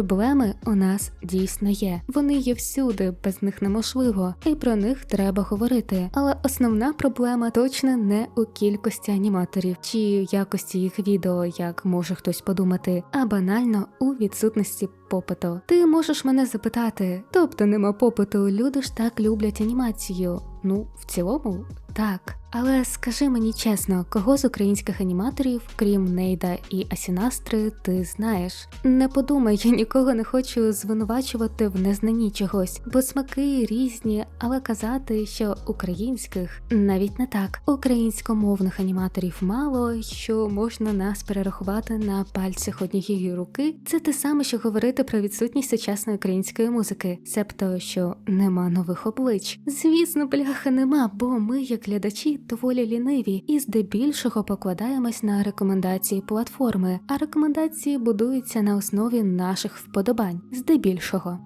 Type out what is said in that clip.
проблеми у нас дійсно є. Вони є всюди, без них неможливо, і про них треба говорити. Але основна проблема точно не у кількості аніматорів чи якості їх відео, як може хтось подумати, а банально у відсутності попиту. Ти можеш мене запитати, тобто нема попиту, люди ж так люблять анімацію. Ну, в цілому, так. Але скажи мені чесно, кого з українських аніматорів, крім Нейда і Асінастри, ти знаєш? Не подумай, я нікого не хочу звинувачувати в незнанні чогось, бо смаки різні, але казати, що українських навіть не так. Українськомовних аніматорів мало, що можна нас перерахувати на пальцях однієї руки. Це те саме, що говорити про відсутність сучасної української музики, себто що нема нових облич. Звісно, бляха нема, бо ми, як глядачі, доволі ліниві і здебільшого покладаємось на рекомендації платформи, а рекомендації будуються на основі наших вподобань, здебільшого.